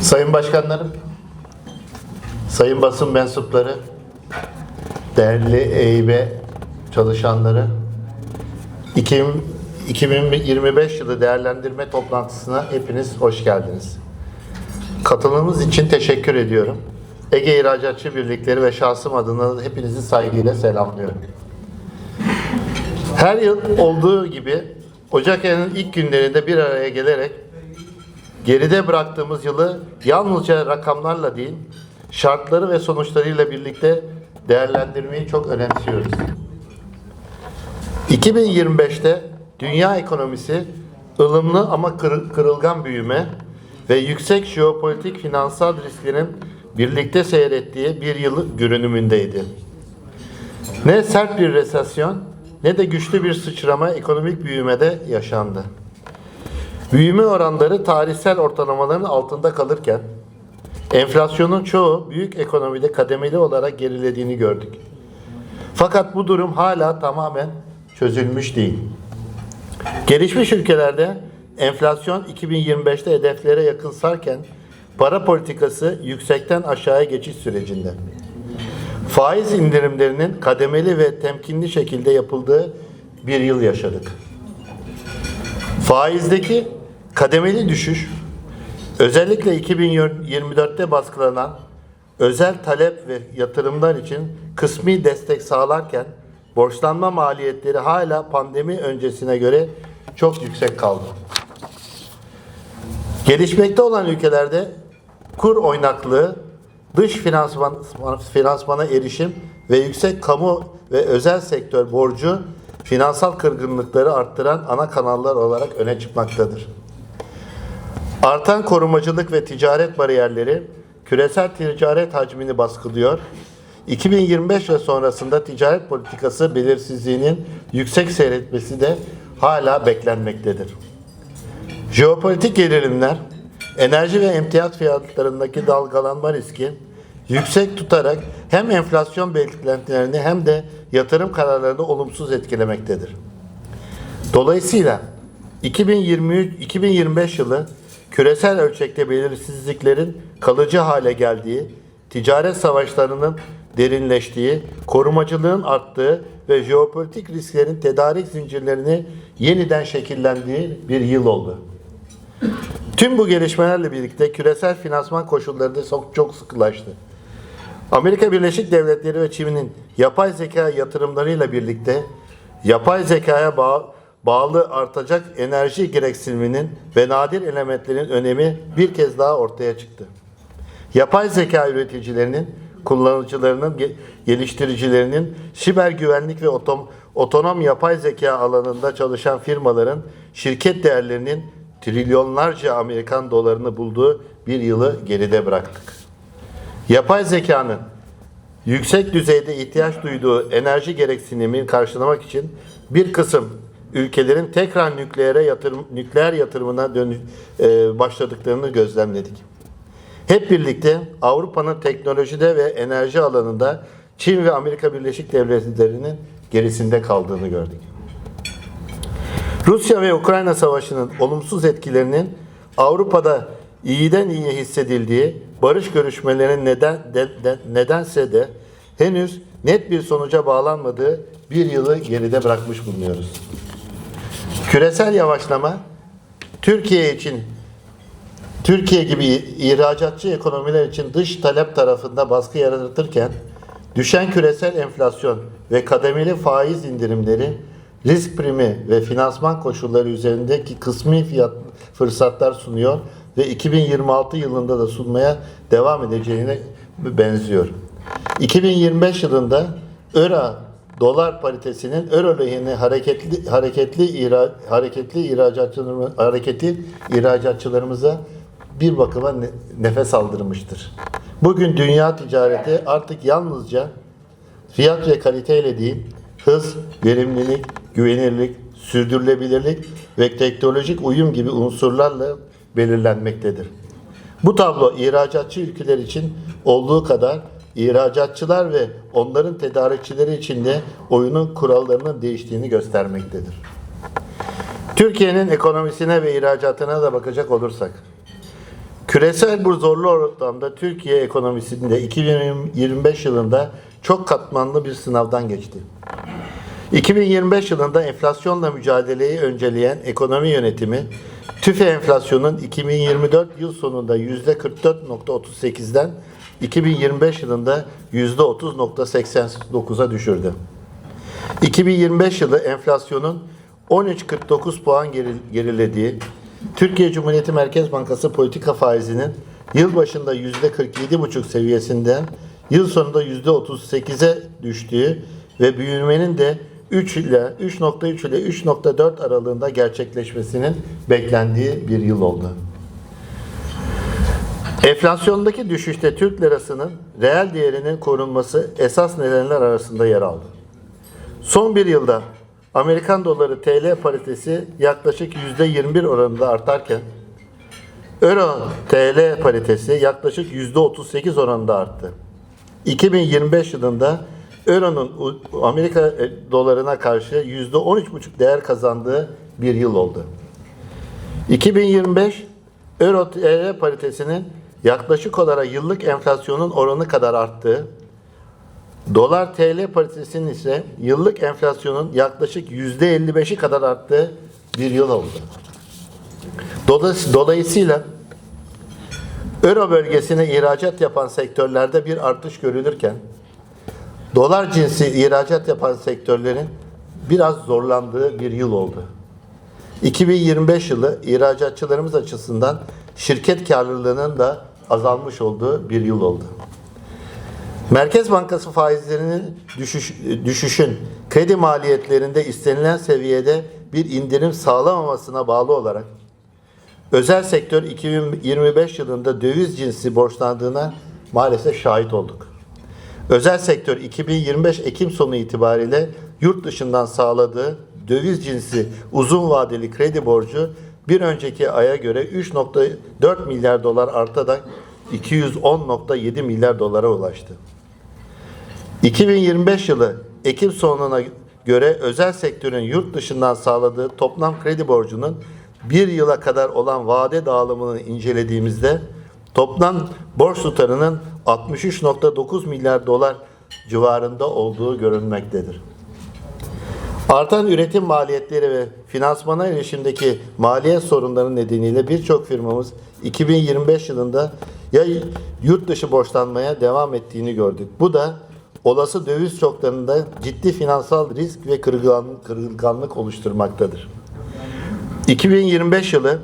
Sayın Başkanlarım, Sayın basın mensupları, değerli EİB çalışanları, 2000 2025 yılı değerlendirme toplantısına hepiniz hoş geldiniz. Katılımınız için teşekkür ediyorum. Ege İhracatçı Birlikleri ve şahsım adına hepinizi saygıyla selamlıyorum. Her yıl olduğu gibi Ocak ayının ilk günlerinde bir araya gelerek geride bıraktığımız yılı yalnızca rakamlarla değil, şartları ve sonuçlarıyla birlikte değerlendirmeyi çok önemsiyoruz. 2025'te dünya ekonomisi ılımlı ama kır- kırılgan büyüme ve yüksek jeopolitik finansal risklerin birlikte seyrettiği bir yıl görünümündeydi. Ne sert bir resesyon ne de güçlü bir sıçrama ekonomik büyümede yaşandı. Büyüme oranları tarihsel ortalamaların altında kalırken enflasyonun çoğu büyük ekonomide kademeli olarak gerilediğini gördük. Fakat bu durum hala tamamen çözülmüş değil. Gelişmiş ülkelerde enflasyon 2025'te hedeflere yakınsarken para politikası yüksekten aşağıya geçiş sürecinde. Faiz indirimlerinin kademeli ve temkinli şekilde yapıldığı bir yıl yaşadık. Faizdeki kademeli düşüş özellikle 2024'te baskılanan özel talep ve yatırımlar için kısmi destek sağlarken borçlanma maliyetleri hala pandemi öncesine göre çok yüksek kaldı. Gelişmekte olan ülkelerde kur oynaklığı, dış finansman, finansmana erişim ve yüksek kamu ve özel sektör borcu finansal kırgınlıkları arttıran ana kanallar olarak öne çıkmaktadır. Artan korumacılık ve ticaret bariyerleri küresel ticaret hacmini baskılıyor. 2025 ve sonrasında ticaret politikası belirsizliğinin yüksek seyretmesi de hala beklenmektedir. Jeopolitik gerilimler, enerji ve emtiyat fiyatlarındaki dalgalanma riski yüksek tutarak hem enflasyon beklentilerini hem de yatırım kararlarını olumsuz etkilemektedir. Dolayısıyla 2023-2025 yılı küresel ölçekte belirsizliklerin kalıcı hale geldiği, ticaret savaşlarının derinleştiği, korumacılığın arttığı ve jeopolitik risklerin tedarik zincirlerini yeniden şekillendiği bir yıl oldu. Tüm bu gelişmelerle birlikte küresel finansman koşulları da çok, çok sıkılaştı. Amerika Birleşik Devletleri ve Çin'in yapay zeka yatırımlarıyla birlikte yapay zekaya bağ- bağlı artacak enerji gereksiniminin ve nadir elementlerin önemi bir kez daha ortaya çıktı. Yapay zeka üreticilerinin, kullanıcılarının, ge- geliştiricilerinin, siber güvenlik ve otom, otonom yapay zeka alanında çalışan firmaların şirket değerlerinin trilyonlarca Amerikan dolarını bulduğu bir yılı geride bıraktık. Yapay zekanın yüksek düzeyde ihtiyaç duyduğu enerji gereksinimini karşılamak için bir kısım ülkelerin tekrar nükleere yatırım nükleer yatırımına dönü, e, başladıklarını gözlemledik. Hep birlikte Avrupa'nın teknolojide ve enerji alanında Çin ve Amerika Birleşik Devletleri'nin gerisinde kaldığını gördük. Rusya ve Ukrayna savaşının olumsuz etkilerinin Avrupa'da iyiden iyiye hissedildiği barış görüşmelerinin neden de- de- nedense de henüz net bir sonuca bağlanmadığı bir yılı geride bırakmış bulunuyoruz. Küresel yavaşlama Türkiye için Türkiye gibi ihracatçı ekonomiler için dış talep tarafında baskı yaratırken düşen küresel enflasyon ve kademeli faiz indirimleri risk primi ve finansman koşulları üzerindeki kısmi fiyat fırsatlar sunuyor ve 2026 yılında da sunmaya devam edeceğine benziyor. 2025 yılında Euro dolar paritesinin euro lehine hareketli hareketli ihra, hareketli ihracatçılarımız hareketi ihracatçılarımıza bir bakıma ne- nefes aldırmıştır. Bugün dünya ticareti artık yalnızca fiyat ve kaliteyle değil, hız, verimlilik, güvenirlik, sürdürülebilirlik ve teknolojik uyum gibi unsurlarla belirlenmektedir. Bu tablo ihracatçı ülkeler için olduğu kadar ihracatçılar ve onların tedarikçileri için de oyunun kurallarının değiştiğini göstermektedir. Türkiye'nin ekonomisine ve ihracatına da bakacak olursak, Küresel bu zorlu ortamda Türkiye ekonomisinde 2025 yılında çok katmanlı bir sınavdan geçti. 2025 yılında enflasyonla mücadeleyi önceleyen ekonomi yönetimi, TÜFE enflasyonun 2024 yıl sonunda %44.38'den 2025 yılında %30.89'a düşürdü. 2025 yılı enflasyonun 13.49 puan geri- gerilediği, Türkiye Cumhuriyeti Merkez Bankası politika faizinin yıl başında %47,5 seviyesinden yıl sonunda %38'e düştüğü ve büyümenin de 3 ile 3.3 ile 3.4 aralığında gerçekleşmesinin beklendiği bir yıl oldu. Enflasyondaki düşüşte Türk lirasının reel değerinin korunması esas nedenler arasında yer aldı. Son bir yılda Amerikan doları TL paritesi yaklaşık %21 oranında artarken Euro TL paritesi yaklaşık %38 oranında arttı. 2025 yılında Euro'nun Amerika e, dolarına karşı %13,5 değer kazandığı bir yıl oldu. 2025 Euro TL paritesinin yaklaşık olarak yıllık enflasyonun oranı kadar arttığı, Dolar TL paritesinin ise yıllık enflasyonun yaklaşık %55'i kadar arttığı bir yıl oldu. Dolayıs- Dolayısıyla Euro bölgesine ihracat yapan sektörlerde bir artış görülürken dolar cinsi ihracat yapan sektörlerin biraz zorlandığı bir yıl oldu. 2025 yılı ihracatçılarımız açısından şirket karlılığının da azalmış olduğu bir yıl oldu. Merkez Bankası faizlerinin düşüş, düşüşün kredi maliyetlerinde istenilen seviyede bir indirim sağlamamasına bağlı olarak özel sektör 2025 yılında döviz cinsi borçlandığına maalesef şahit olduk. Özel sektör 2025 Ekim sonu itibariyle yurt dışından sağladığı döviz cinsi uzun vadeli kredi borcu bir önceki aya göre 3.4 milyar dolar artarak 210.7 milyar dolara ulaştı. 2025 yılı Ekim sonuna göre özel sektörün yurt dışından sağladığı toplam kredi borcunun bir yıla kadar olan vade dağılımını incelediğimizde toplam borç tutarının 63.9 milyar dolar civarında olduğu görülmektedir. Artan üretim maliyetleri ve finansmana erişimdeki maliyet sorunları nedeniyle birçok firmamız 2025 yılında ya yurt dışı borçlanmaya devam ettiğini gördük. Bu da olası döviz şoklarında ciddi finansal risk ve kırılganlık, oluşturmaktadır. 2025 yılı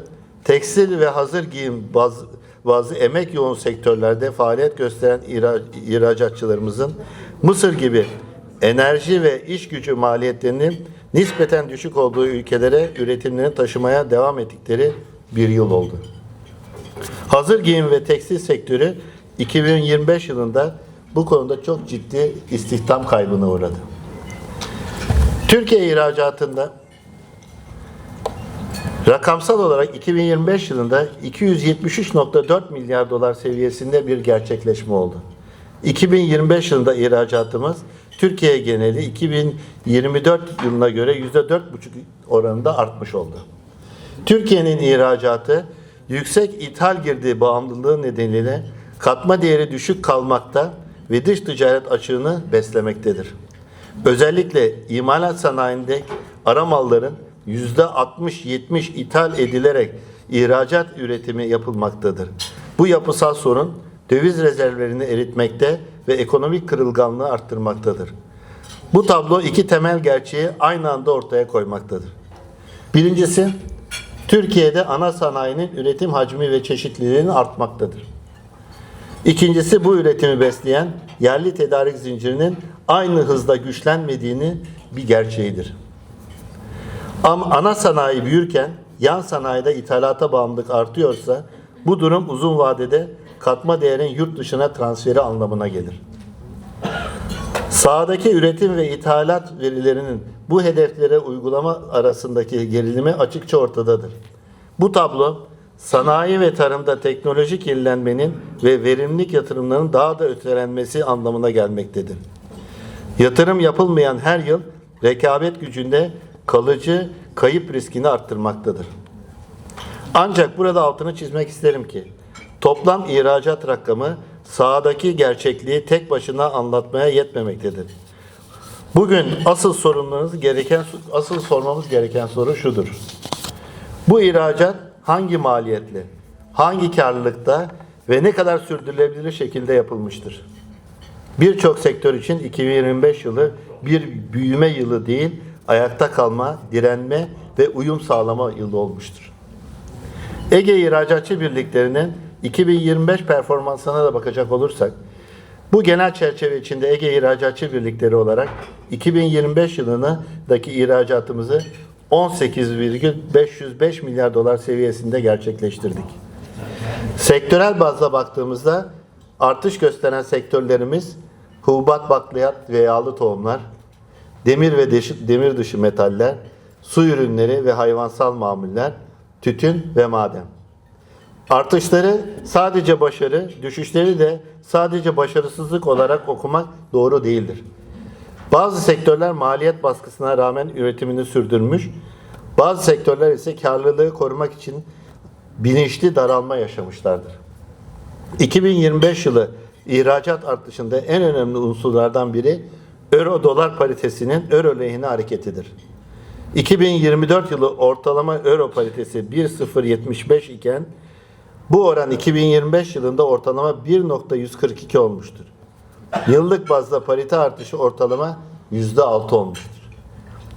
tekstil ve hazır giyim bazı, bazı emek yoğun sektörlerde faaliyet gösteren ihra- ihracatçılarımızın Mısır gibi enerji ve iş gücü maliyetlerinin nispeten düşük olduğu ülkelere üretimlerini taşımaya devam ettikleri bir yıl oldu. Hazır giyim ve tekstil sektörü 2025 yılında bu konuda çok ciddi istihdam kaybına uğradı. Türkiye ihracatında rakamsal olarak 2025 yılında 273.4 milyar dolar seviyesinde bir gerçekleşme oldu. 2025 yılında ihracatımız Türkiye geneli 2024 yılına göre %4,5 oranında artmış oldu. Türkiye'nin ihracatı yüksek ithal girdi bağımlılığı nedeniyle katma değeri düşük kalmakta ve dış ticaret açığını beslemektedir. Özellikle imalat sanayinde ara malların %60-70 ithal edilerek ihracat üretimi yapılmaktadır. Bu yapısal sorun döviz rezervlerini eritmekte ve ekonomik kırılganlığı arttırmaktadır. Bu tablo iki temel gerçeği aynı anda ortaya koymaktadır. Birincisi, Türkiye'de ana sanayinin üretim hacmi ve çeşitliliğinin artmaktadır. İkincisi bu üretimi besleyen yerli tedarik zincirinin aynı hızda güçlenmediğini bir gerçeğidir. Ama ana sanayi büyürken yan sanayide ithalata bağımlılık artıyorsa bu durum uzun vadede katma değerin yurt dışına transferi anlamına gelir. Sahadaki üretim ve ithalat verilerinin bu hedeflere uygulama arasındaki gerilimi açıkça ortadadır. Bu tablo sanayi ve tarımda teknolojik yenilenmenin ve verimlilik yatırımlarının daha da ötelenmesi anlamına gelmektedir. Yatırım yapılmayan her yıl rekabet gücünde kalıcı kayıp riskini arttırmaktadır. Ancak burada altını çizmek isterim ki toplam ihracat rakamı sahadaki gerçekliği tek başına anlatmaya yetmemektedir. Bugün asıl sorunlarınız gereken asıl sormamız gereken soru şudur. Bu ihracat hangi maliyetle, hangi karlılıkta ve ne kadar sürdürülebilir şekilde yapılmıştır? Birçok sektör için 2025 yılı bir büyüme yılı değil, ayakta kalma, direnme ve uyum sağlama yılı olmuştur. Ege İhracatçı Birliklerinin 2025 performansına da bakacak olursak, bu genel çerçeve içinde Ege İhracatçı Birlikleri olarak 2025 yılındaki ihracatımızı 18,505 milyar dolar seviyesinde gerçekleştirdik. Sektörel bazda baktığımızda artış gösteren sektörlerimiz hububat bakliyat ve yağlı tohumlar, demir ve deşi- demir dışı metaller, su ürünleri ve hayvansal mamuller, tütün ve maden. Artışları sadece başarı, düşüşleri de sadece başarısızlık olarak okumak doğru değildir. Bazı sektörler maliyet baskısına rağmen üretimini sürdürmüş, bazı sektörler ise karlılığı korumak için bilinçli daralma yaşamışlardır. 2025 yılı ihracat artışında en önemli unsurlardan biri euro dolar paritesinin euro lehine hareketidir. 2024 yılı ortalama euro paritesi 1.075 iken bu oran 2025 yılında ortalama 1.142 olmuştur. Yıllık bazda parite artışı ortalama %6 olmuştur.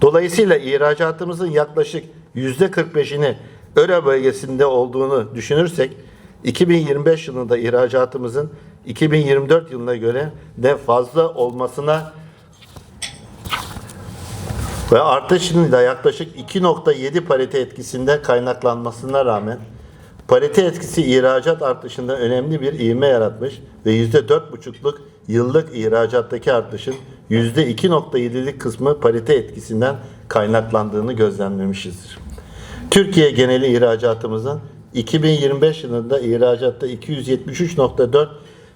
Dolayısıyla ihracatımızın yaklaşık %45'ini Euro bölgesinde olduğunu düşünürsek 2025 yılında ihracatımızın 2024 yılına göre de fazla olmasına ve artışının da yaklaşık 2.7 parite etkisinde kaynaklanmasına rağmen parite etkisi ihracat artışında önemli bir ivme yaratmış ve %4,5'luk yıllık ihracattaki artışın %2.7'lik kısmı parite etkisinden kaynaklandığını gözlemlemişizdir. Türkiye geneli ihracatımızın 2025 yılında ihracatta 273.4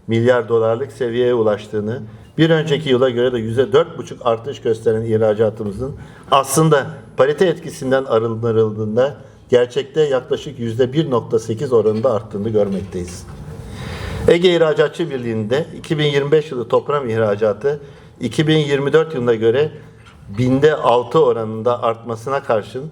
milyar dolarlık seviyeye ulaştığını, bir önceki yıla göre de %4,5 artış gösteren ihracatımızın aslında parite etkisinden arındırıldığında gerçekte yaklaşık %1.8 oranında arttığını görmekteyiz. Ege İhracatçı Birliği'nde 2025 yılı toplam ihracatı 2024 yılına göre binde 6 oranında artmasına karşın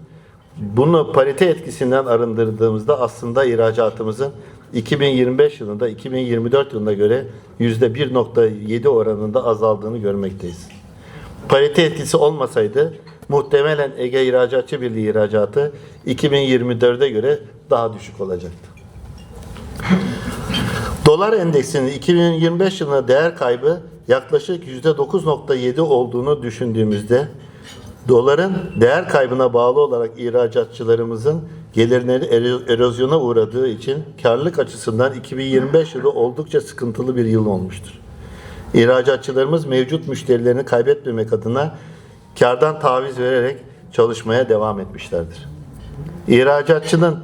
bunu parite etkisinden arındırdığımızda aslında ihracatımızın 2025 yılında 2024 yılına göre %1.7 oranında azaldığını görmekteyiz. Parite etkisi olmasaydı muhtemelen Ege İhracatçı Birliği ihracatı 2024'e göre daha düşük olacaktı. Dolar endeksinin 2025 yılında değer kaybı yaklaşık %9.7 olduğunu düşündüğümüzde doların değer kaybına bağlı olarak ihracatçılarımızın gelirleri ero- erozyona uğradığı için karlılık açısından 2025 yılı oldukça sıkıntılı bir yıl olmuştur. İhracatçılarımız mevcut müşterilerini kaybetmemek adına kardan taviz vererek çalışmaya devam etmişlerdir. İhracatçının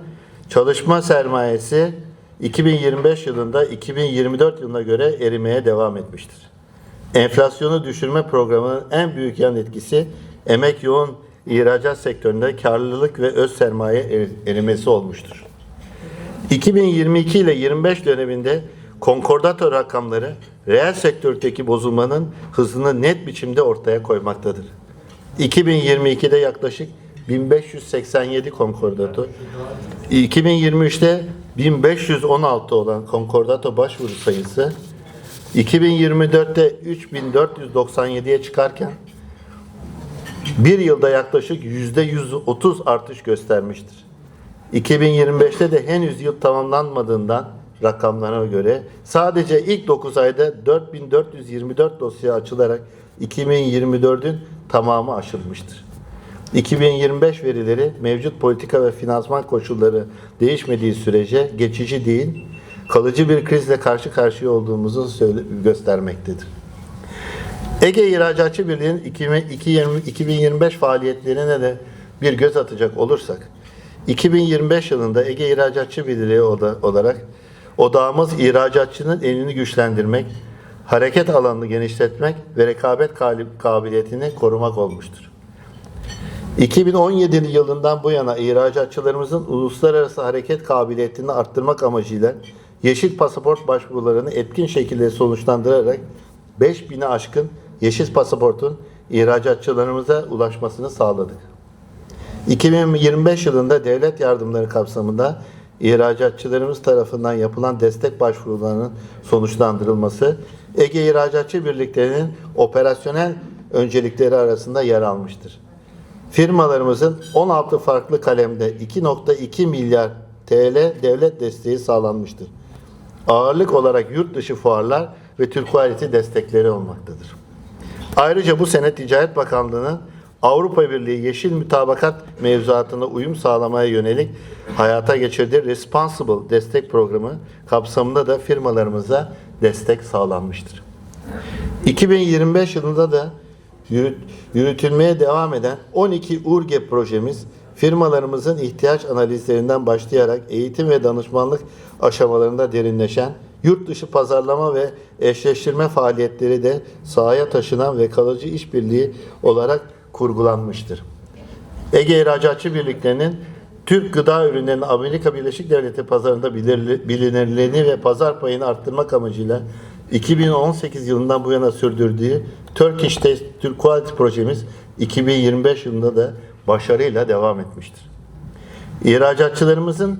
çalışma sermayesi 2025 yılında 2024 yılına göre erimeye devam etmiştir. Enflasyonu düşürme programının en büyük yan etkisi emek yoğun ihracat sektöründe karlılık ve öz sermaye er- erimesi olmuştur. 2022 ile 25 döneminde konkordato rakamları reel sektördeki bozulmanın hızını net biçimde ortaya koymaktadır. 2022'de yaklaşık 1587 konkordato, 2023'te 1516 olan konkordato başvuru sayısı 2024'te 3497'ye çıkarken bir yılda yaklaşık %130 artış göstermiştir. 2025'te de henüz yıl tamamlanmadığından rakamlara göre sadece ilk 9 ayda 4424 dosya açılarak 2024'ün tamamı aşılmıştır. 2025 verileri mevcut politika ve finansman koşulları değişmediği sürece geçici değil, kalıcı bir krizle karşı karşıya olduğumuzu göstermektedir. Ege İhracatçı Birliği'nin 2020 2025 faaliyetlerine de bir göz atacak olursak, 2025 yılında Ege İhracatçı Birliği olarak odağımız ihracatçının elini güçlendirmek, hareket alanını genişletmek ve rekabet kabiliyetini korumak olmuştur. 2017 yılından bu yana ihracatçılarımızın uluslararası hareket kabiliyetini arttırmak amacıyla yeşil pasaport başvurularını etkin şekilde sonuçlandırarak 5000'e aşkın yeşil pasaportun ihracatçılarımıza ulaşmasını sağladık. 2025 yılında devlet yardımları kapsamında ihracatçılarımız tarafından yapılan destek başvurularının sonuçlandırılması Ege İhracatçı Birlikleri'nin operasyonel öncelikleri arasında yer almıştır. Firmalarımızın 16 farklı kalemde 2.2 milyar TL devlet desteği sağlanmıştır. Ağırlık olarak yurt dışı fuarlar ve Türk Quality destekleri olmaktadır. Ayrıca bu sene Ticaret Bakanlığı'nın Avrupa Birliği Yeşil Mütabakat mevzuatına uyum sağlamaya yönelik hayata geçirdiği Responsible Destek Programı kapsamında da firmalarımıza destek sağlanmıştır. 2025 yılında da yürüt- yürütülmeye devam eden 12 URGE projemiz firmalarımızın ihtiyaç analizlerinden başlayarak eğitim ve danışmanlık aşamalarında derinleşen yurt dışı pazarlama ve eşleştirme faaliyetleri de sahaya taşınan ve kalıcı işbirliği olarak kurgulanmıştır. Ege İhracatçı Birlikleri'nin Türk gıda ürünlerinin Amerika Birleşik Devletleri pazarında bilinirliğini ve pazar payını arttırmak amacıyla 2018 yılından bu yana sürdürdüğü Turkish Taste Türk Quality projemiz 2025 yılında da başarıyla devam etmiştir. İhracatçılarımızın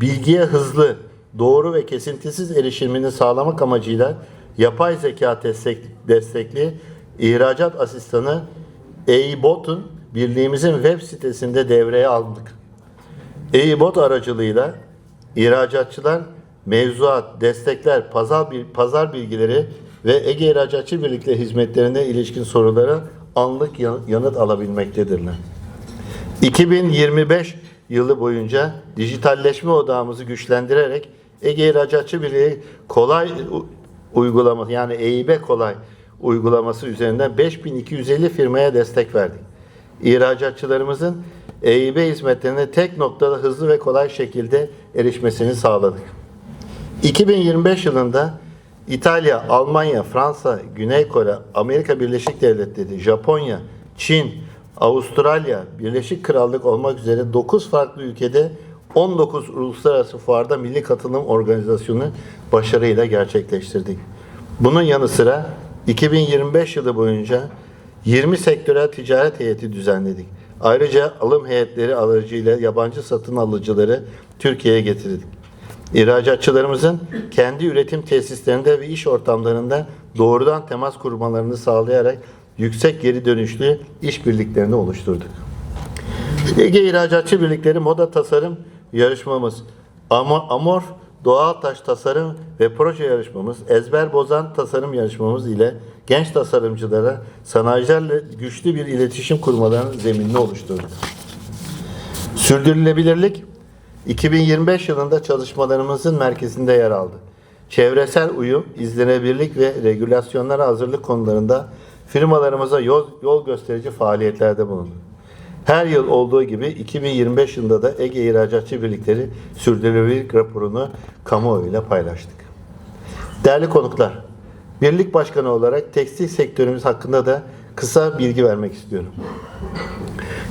bilgiye hızlı, doğru ve kesintisiz erişimini sağlamak amacıyla yapay zeka destek, destekli ihracat asistanı EIBOT'un birliğimizin web sitesinde devreye aldık. EIBOT aracılığıyla ihracatçılar mevzuat, destekler, pazar, pazar bilgileri ve Ege İhracatçı Birlikleri hizmetlerine ilişkin sorulara anlık yan- yanıt alabilmektedirler. 2025 yılı boyunca dijitalleşme odağımızı güçlendirerek Ege İhracatçı Birliği kolay uygulaması yani EİB kolay uygulaması üzerinden 5250 firmaya destek verdik. İhracatçılarımızın EİB hizmetlerine tek noktada hızlı ve kolay şekilde erişmesini sağladık. 2025 yılında İtalya, Almanya, Fransa, Güney Kore, Amerika Birleşik Devletleri, Japonya, Çin, Avustralya, Birleşik Krallık olmak üzere 9 farklı ülkede 19 uluslararası fuarda milli katılım organizasyonu başarıyla gerçekleştirdik. Bunun yanı sıra 2025 yılı boyunca 20 sektörel ticaret heyeti düzenledik. Ayrıca alım heyetleri aracıyla yabancı satın alıcıları Türkiye'ye getirdik. İhracatçılarımızın kendi üretim tesislerinde ve iş ortamlarında doğrudan temas kurmalarını sağlayarak yüksek geri dönüşlü işbirliklerini oluşturduk. Ege İhracatçı Birlikleri Moda Tasarım yarışmamız, Amor, Amor Doğal Taş Tasarım ve Proje yarışmamız, Ezber Bozan Tasarım yarışmamız ile genç tasarımcılara sanayicilerle güçlü bir iletişim kurmalarının zeminini oluşturduk. Sürdürülebilirlik 2025 yılında çalışmalarımızın merkezinde yer aldı. Çevresel uyum, izlenebilirlik ve regülasyonlara hazırlık konularında firmalarımıza yol, yol gösterici faaliyetlerde bulundu. Her yıl olduğu gibi 2025 yılında da Ege İhracatçı Birlikleri sürdürülebilirlik raporunu kamuoyuyla paylaştık. Değerli konuklar, birlik başkanı olarak tekstil sektörümüz hakkında da kısa bilgi vermek istiyorum.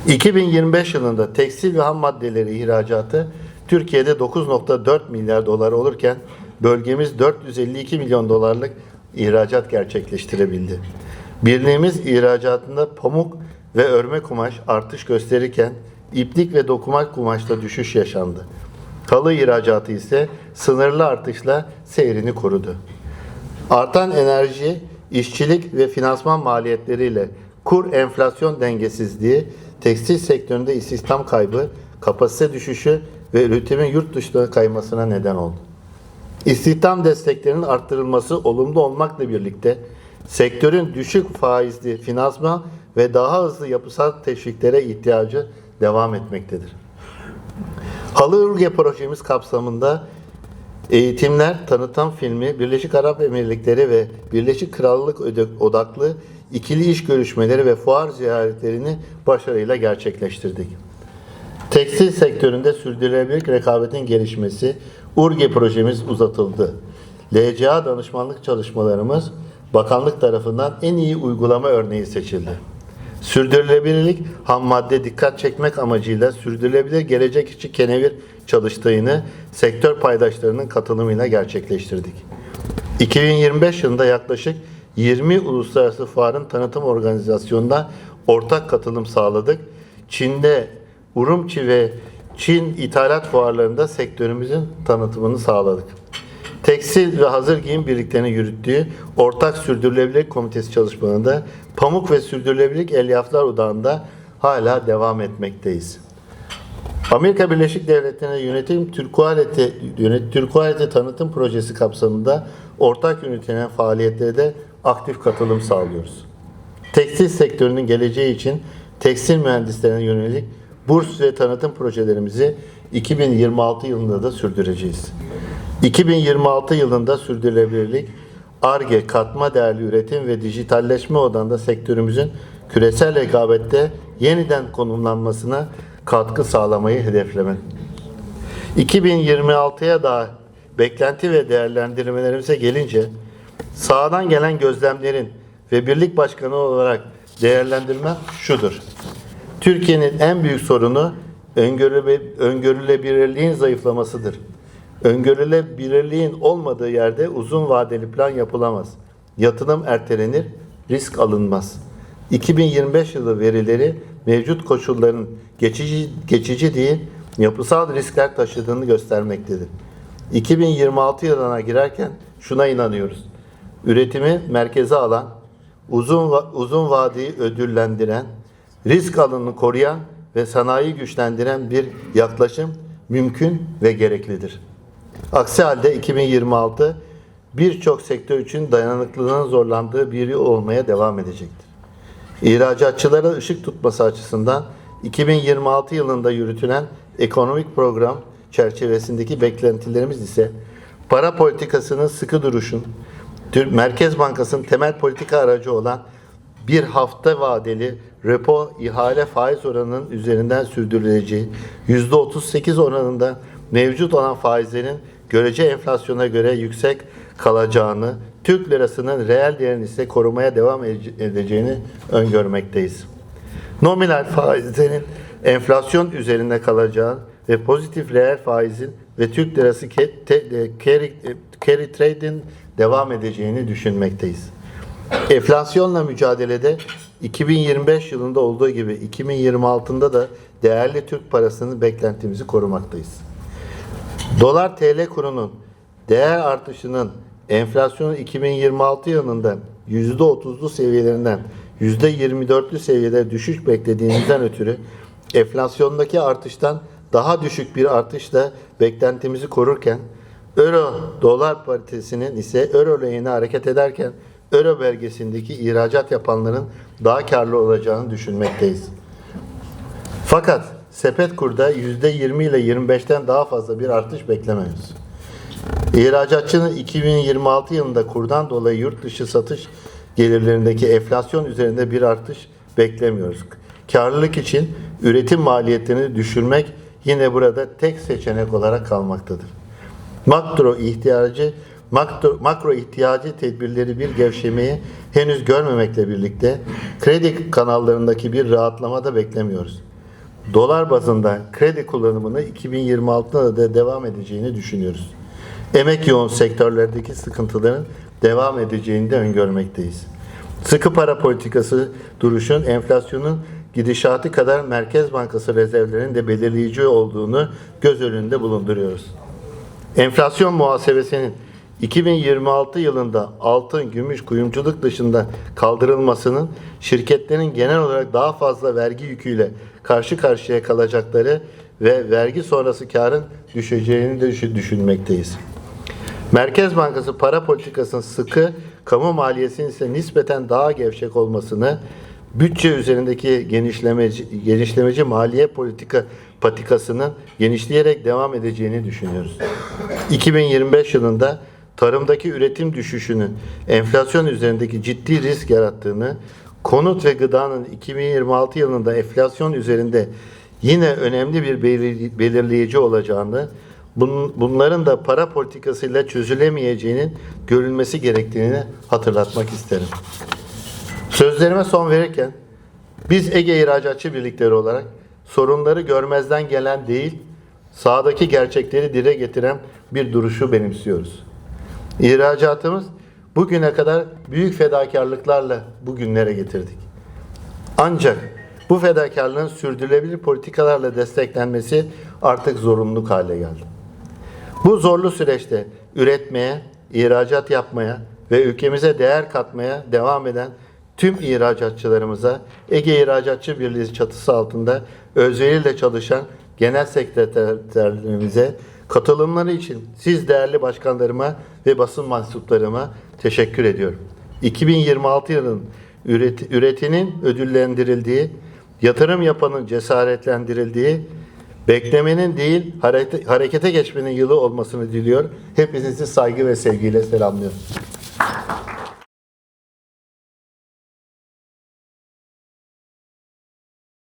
2025 yılında tekstil ve ham maddeleri ihracatı Türkiye'de 9.4 milyar dolar olurken bölgemiz 452 milyon dolarlık ihracat gerçekleştirebildi. Birliğimiz ihracatında pamuk ve örme kumaş artış gösterirken iplik ve dokumak kumaşta düşüş yaşandı. Halı ihracatı ise sınırlı artışla seyrini korudu. Artan enerji, işçilik ve finansman maliyetleriyle kur enflasyon dengesizliği, tekstil sektöründe istihdam kaybı, kapasite düşüşü ve üretimin yurt dışına kaymasına neden oldu. İstihdam desteklerinin arttırılması olumlu olmakla birlikte sektörün düşük faizli finansman ve daha hızlı yapısal teşviklere ihtiyacı devam etmektedir. Halı Ürge projemiz kapsamında eğitimler, tanıtım filmi, Birleşik Arap Emirlikleri ve Birleşik Krallık odaklı ikili iş görüşmeleri ve fuar ziyaretlerini başarıyla gerçekleştirdik. Tekstil sektöründe sürdürülebilir rekabetin gelişmesi, URGE projemiz uzatıldı. LCA danışmanlık çalışmalarımız bakanlık tarafından en iyi uygulama örneği seçildi. Sürdürülebilirlik ham madde dikkat çekmek amacıyla sürdürülebilir gelecek için kenevir çalıştığını sektör paydaşlarının katılımıyla gerçekleştirdik. 2025 yılında yaklaşık 20 uluslararası fuarın tanıtım organizasyonunda ortak katılım sağladık. Çin'de Urumçi ve Çin ithalat fuarlarında sektörümüzün tanıtımını sağladık. Tekstil ve hazır giyim birliklerini yürüttüğü Ortak Sürdürülebilirlik Komitesi çalışmalarında Pamuk ve Sürdürülebilirlik Elyaflar Odağı'nda hala devam etmekteyiz. Amerika Birleşik Devletleri'ne yönetim Türkualeti, yönet, Türkualeti tanıtım projesi kapsamında ortak yönetilen faaliyetlere de aktif katılım sağlıyoruz. Tekstil sektörünün geleceği için tekstil mühendislerine yönelik burs ve tanıtım projelerimizi 2026 yılında da sürdüreceğiz. 2026 yılında sürdürülebilirlik, ARGE, katma değerli üretim ve dijitalleşme odağında sektörümüzün küresel rekabette yeniden konumlanmasına katkı sağlamayı hedeflemek. 2026'ya da beklenti ve değerlendirmelerimize gelince sağdan gelen gözlemlerin ve birlik başkanı olarak değerlendirmem şudur. Türkiye'nin en büyük sorunu öngörüle- öngörülebilirliğin zayıflamasıdır. Öngörülebilirliğin olmadığı yerde uzun vadeli plan yapılamaz. Yatırım ertelenir, risk alınmaz. 2025 yılı verileri mevcut koşulların geçici, geçici değil, yapısal riskler taşıdığını göstermektedir. 2026 yılına girerken şuna inanıyoruz. Üretimi merkeze alan, uzun uzun vadeyi ödüllendiren, risk alanını koruyan ve sanayi güçlendiren bir yaklaşım mümkün ve gereklidir. Aksi halde 2026 birçok sektör için dayanıklılığın zorlandığı bir yıl olmaya devam edecektir. İhracatçılara ışık tutması açısından 2026 yılında yürütülen ekonomik program çerçevesindeki beklentilerimiz ise para politikasının sıkı duruşun, Merkez Bankası'nın temel politika aracı olan bir hafta vadeli repo ihale faiz oranının üzerinden sürdürüleceği, %38 oranında mevcut olan faizlerin görece enflasyona göre yüksek kalacağını, Türk lirasının reel değerini ise korumaya devam ede- edeceğini öngörmekteyiz. Nominal faizlerin enflasyon üzerinde kalacağı ve pozitif reel faizin ve Türk lirası e, carry, e, carry trade'in devam edeceğini düşünmekteyiz. Enflasyonla mücadelede 2025 yılında olduğu gibi 2026'da da değerli Türk parasının beklentimizi korumaktayız. Dolar TL kurunun değer artışının enflasyonu 2026 yılında %30'lu seviyelerinden %24'lü seviyelere düşüş beklediğimizden ötürü enflasyondaki artıştan daha düşük bir artışla beklentimizi korurken Euro dolar paritesinin ise Euro lehine hareket ederken Euro belgesindeki ihracat yapanların daha karlı olacağını düşünmekteyiz. Fakat sepet kurda %20 ile 25'ten daha fazla bir artış beklemiyoruz. İhracatçının 2026 yılında kurdan dolayı yurt dışı satış gelirlerindeki enflasyon üzerinde bir artış beklemiyoruz. Karlılık için üretim maliyetlerini düşürmek yine burada tek seçenek olarak kalmaktadır. Makro ihtiyacı makro, makro ihtiyacı tedbirleri bir gevşemeyi henüz görmemekle birlikte kredi kanallarındaki bir rahatlama da beklemiyoruz. Dolar bazında kredi kullanımını 2026'da da devam edeceğini düşünüyoruz. Emek yoğun sektörlerdeki sıkıntıların devam edeceğini de öngörmekteyiz. Sıkı para politikası duruşun enflasyonun gidişatı kadar Merkez Bankası rezervlerinin de belirleyici olduğunu göz önünde bulunduruyoruz. Enflasyon muhasebesinin 2026 yılında altın, gümüş, kuyumculuk dışında kaldırılmasının şirketlerin genel olarak daha fazla vergi yüküyle karşı karşıya kalacakları ve vergi sonrası karın düşeceğini de düşün- düşünmekteyiz. Merkez Bankası para politikasının sıkı, kamu maliyesinin ise nispeten daha gevşek olmasını, bütçe üzerindeki genişlemeci, genişlemeci maliye politika patikasının genişleyerek devam edeceğini düşünüyoruz. 2025 yılında tarımdaki üretim düşüşünün enflasyon üzerindeki ciddi risk yarattığını, konut ve gıdanın 2026 yılında enflasyon üzerinde yine önemli bir belir- belirleyici olacağını, bun- bunların da para politikasıyla çözülemeyeceğinin görülmesi gerektiğini hatırlatmak isterim. Sözlerime son verirken Biz Ege İhracatçı Birlikleri olarak sorunları görmezden gelen değil, sahadaki gerçekleri dile getiren bir duruşu benimsiyoruz. İhracatımız bugüne kadar büyük fedakarlıklarla bugünlere getirdik. Ancak bu fedakarlığın sürdürülebilir politikalarla desteklenmesi artık zorunluluk hale geldi. Bu zorlu süreçte üretmeye, ihracat yapmaya ve ülkemize değer katmaya devam eden tüm ihracatçılarımıza Ege İhracatçı Birliği çatısı altında özveriyle çalışan genel sekreterlerimize katılımları için siz değerli başkanlarıma ve basın mensuplarıma teşekkür ediyorum. 2026 yılının üret- üretinin ödüllendirildiği, yatırım yapanın cesaretlendirildiği, Beklemenin değil, harekete geçmenin yılı olmasını diliyor. Hepinizi saygı ve sevgiyle selamlıyorum.